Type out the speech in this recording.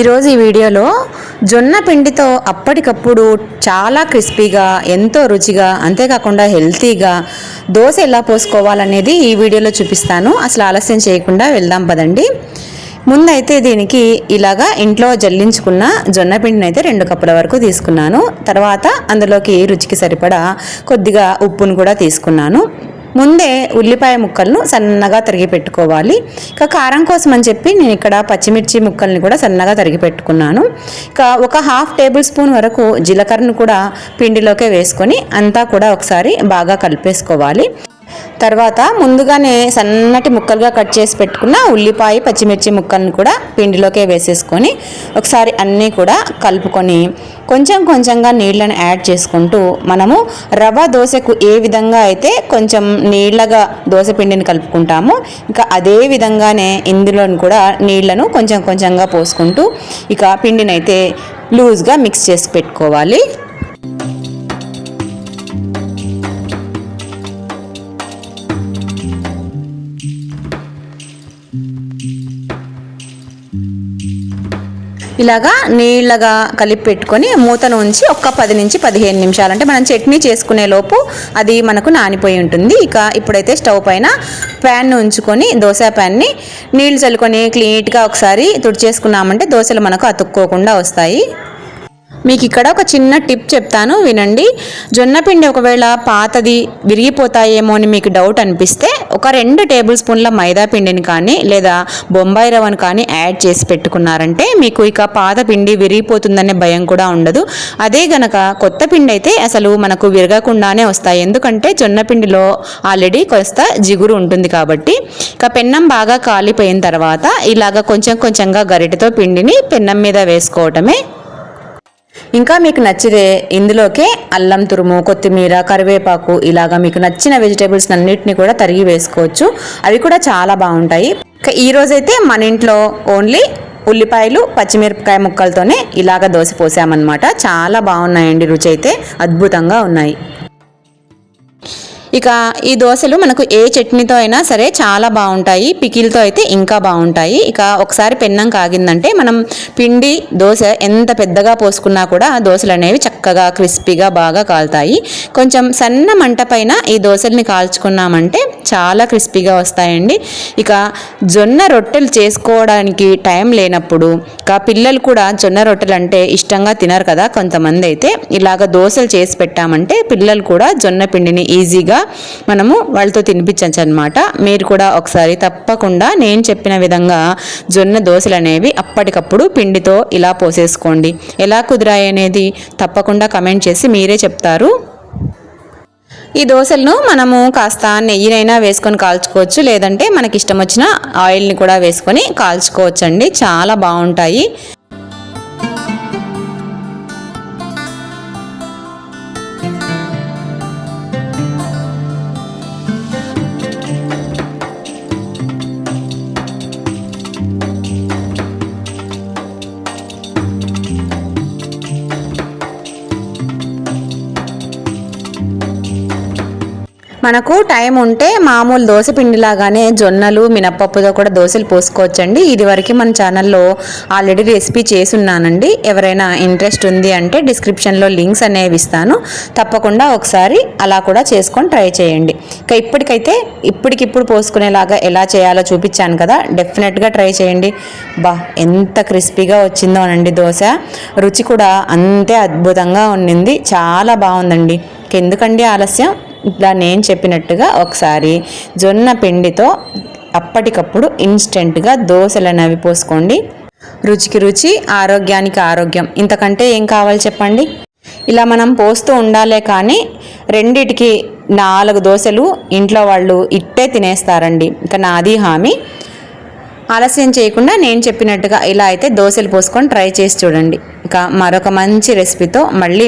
ఈరోజు ఈ వీడియోలో జొన్న పిండితో అప్పటికప్పుడు చాలా క్రిస్పీగా ఎంతో రుచిగా అంతేకాకుండా హెల్తీగా దోశ ఎలా పోసుకోవాలనేది ఈ వీడియోలో చూపిస్తాను. అసలు ఆలస్యం చేయకుండా వెళ్దాం పదండి. ముందైతే దీనికి ఇలాగా ఇంట్లో జల్లించుకున్న జొన్న పిండిని అయితే రెండు కప్పుల వరకు తీసుకున్నాను. తర్వాత అందులోకి రుచికి సరిపడా కొద్దిగా ఉప్పును కూడా తీసుకున్నాను. ముందే ఉల్లిపాయ ముక్కలను సన్నగా తరిగి పెట్టుకోవాలి. ఇక కారం కోసం అని చెప్పి నేను ఇక్కడ పచ్చిమిర్చి ముక్కల్ని కూడా సన్నగా తరిగి పెట్టుకున్నాను. ఇక ఒక హాఫ్ టేబుల్ స్పూన్ వరకు జీలకర్రను కూడా పిండిలోకే వేసుకొని అంతా కూడా ఒకసారి బాగా కలిపేసుకోవాలి. తర్వాత ముందుగానే సన్నటి ముక్కలుగా కట్ చేసి పెట్టుకున్న ఉల్లిపాయ పచ్చిమిర్చి ముక్కలను కూడా పిండిలోకే వేసేసుకొని ఒకసారి అన్నీ కూడా కలుపుకొని కొంచెం కొంచెంగా నీళ్ళను యాడ్ చేసుకుంటూ మనము రవ దోశకు ఏ విధంగా అయితే కొంచెం నీళ్ళగా దోశ పిండిని కలుపుకుంటామో ఇంకా అదే విధంగానే ఇందులోని కూడా నీళ్ళను కొంచెం కొంచెంగా పోసుకుంటూ ఇక పిండినైతే లూజ్గా మిక్స్ చేసి పెట్టుకోవాలి. ఇలాగా నీళ్ళగా కలిపి పెట్టుకొని మూతను ఉంచి ఒక్క పది నుంచి పదిహేను నిమిషాలు అంటే మనం చట్నీ చేసుకునే లోపు అది మనకు నానిపోయి ఉంటుంది. ఇక ఇప్పుడైతే స్టవ్ పైన ప్యాన్ను ఉంచుకొని దోశ ప్యాన్ని నీళ్ళు చల్లుకొని క్లీన్గా ఒకసారి తుడిచేసుకున్నామంటే దోశలు మనకు అతుక్కోకుండా వస్తాయి. మీకు ఇక్కడ ఒక చిన్న టిప్ చెప్తాను వినండి. జొన్న పిండి ఒకవేళ పాతది విరిగిపోతాయేమో అని మీకు డౌట్ అనిపిస్తే ఒక రెండు టేబుల్ స్పూన్ల మైదా పిండిని కానీ లేదా బొంబాయి రవ్వను కానీ యాడ్ చేసి పెట్టుకున్నారంటే మీకు ఇక పాత పిండి విరిగిపోతుందనే భయం కూడా ఉండదు. అదే గనక కొత్త పిండి అయితే అసలు మనకు విరగకుండానే వస్తాయి. ఎందుకంటే జొన్న పిండిలో ఆల్రెడీ కొస్త జిగురు ఉంటుంది కాబట్టి ఇక పెన్నం బాగా కాలిపోయిన తర్వాత ఇలాగ కొంచెం కొంచెంగా గరిటెతో పిండిని పెన్నం మీద వేసుకోవటమే ఇంకా మీకు నచ్చితే ఇందులోకే అల్లం తురుము కొత్తిమీర కరివేపాకు ఇలాగా మీకు నచ్చిన వెజిటేబుల్స్ అన్నిటిని కూడా తరిగి వేసుకోవచ్చు. అవి కూడా చాలా బాగుంటాయి. ఈరోజైతే ఈ రోజైతే మన ఇంట్లో ఓన్లీ ఉల్లిపాయలు పచ్చిమిరపకాయ ముక్కలతోనే ఇలాగ దోశ పోసామన్నమాట. చాలా బాగున్నాయండి రుచి అయితే అద్భుతంగా ఉన్నాయి. ఇక ఈ దోశలు మనకు ఏ చట్నీతో అయినా సరే చాలా బాగుంటాయి. పికిల్తో అయితే ఇంకా బాగుంటాయి. ఇక ఒకసారి పెన్నం కాగిందంటే మనం పిండి దోశ ఎంత పెద్దగా పోసుకున్నా కూడా దోశలు అనేవి చక్కగా క్రిస్పీగా బాగా కాలుతాయి. కొంచెం సన్న మంట పైన ఈ దోశల్ని కాల్చుకున్నామంటే చాలా క్రిస్పీగా వస్తాయండి. ఇక జొన్న రొట్టెలు చేసుకోవడానికి టైం లేనప్పుడు ఇక పిల్లలు కూడా జొన్న రొట్టెలు అంటే ఇష్టంగా తినరు కదా కొంతమంది అయితే. ఇలాగ దోశలు చేసి పెట్టామంటే పిల్లలు కూడా జొన్న పిండిని ఈజీగా మనము వాళ్ళతో తినిపించచ్చు అనమాట మీరు కూడా ఒకసారి తప్పకుండా నేను చెప్పిన విధంగా జొన్న దోశలు అనేవి అప్పటికప్పుడు పిండితో ఇలా పోసేసుకోండి. ఎలా కుదిరాయి అనేది తప్పకుండా కమెంట్ చేసి మీరే చెప్తారు. ఈ దోశలను మనము కాస్త నెయ్యినైనా వేసుకొని కాల్చుకోవచ్చు. లేదంటే మనకి ఇష్టం వచ్చిన ఆయిల్ని కూడా వేసుకొని కాల్చుకోవచ్చు అండి చాలా బాగుంటాయి. మనకు టైం ఉంటే మామూలు దోశ పిండిలాగానే జొన్నలు మినప్పప్పుతో కూడా దోశలు పోసుకోవచ్చండి. ఇది వరకు మన ఛానల్లో ఆల్రెడీ రెసిపీ చేసున్నానండి ఎవరైనా ఇంట్రెస్ట్ ఉంది అంటే డిస్క్రిప్షన్లో లింక్స్ అనేవి ఇస్తాను. తప్పకుండా ఒకసారి అలా కూడా చేసుకొని ట్రై చేయండి. ఇక ఇప్పటికైతే ఇప్పటికిప్పుడు పోసుకునేలాగా ఎలా చేయాలో చూపించాను కదా డెఫినెట్గా ట్రై చేయండి. బా ఎంత క్రిస్పీగా వచ్చిందో అనండి దోశ. రుచి కూడా అంతే అద్భుతంగా ఉండింది చాలా బాగుందండి. ఎందుకండి ఆలస్యం? ఇట్లా నేను చెప్పినట్టుగా ఒకసారి జొన్న పిండితో అప్పటికప్పుడు ఇన్స్టెంట్గా దోశలు అనేవి పోసుకోండి. రుచికి రుచి ఆరోగ్యానికి ఆరోగ్యం. ఇంతకంటే ఏం కావాలి చెప్పండి? ఇలా మనం పోస్తూ ఉండాలే కానీ రెండిటికి నాలుగు దోశలు ఇంట్లో వాళ్ళు ఇట్టే తినేస్తారండి. ఇక నాది హామీ. ఆలస్యం చేయకుండా నేను చెప్పినట్టుగా ఇలా అయితే దోశలు పోసుకొని ట్రై చేసి చూడండి. ఇక మరొక మంచి రెసిపీతో మళ్ళీ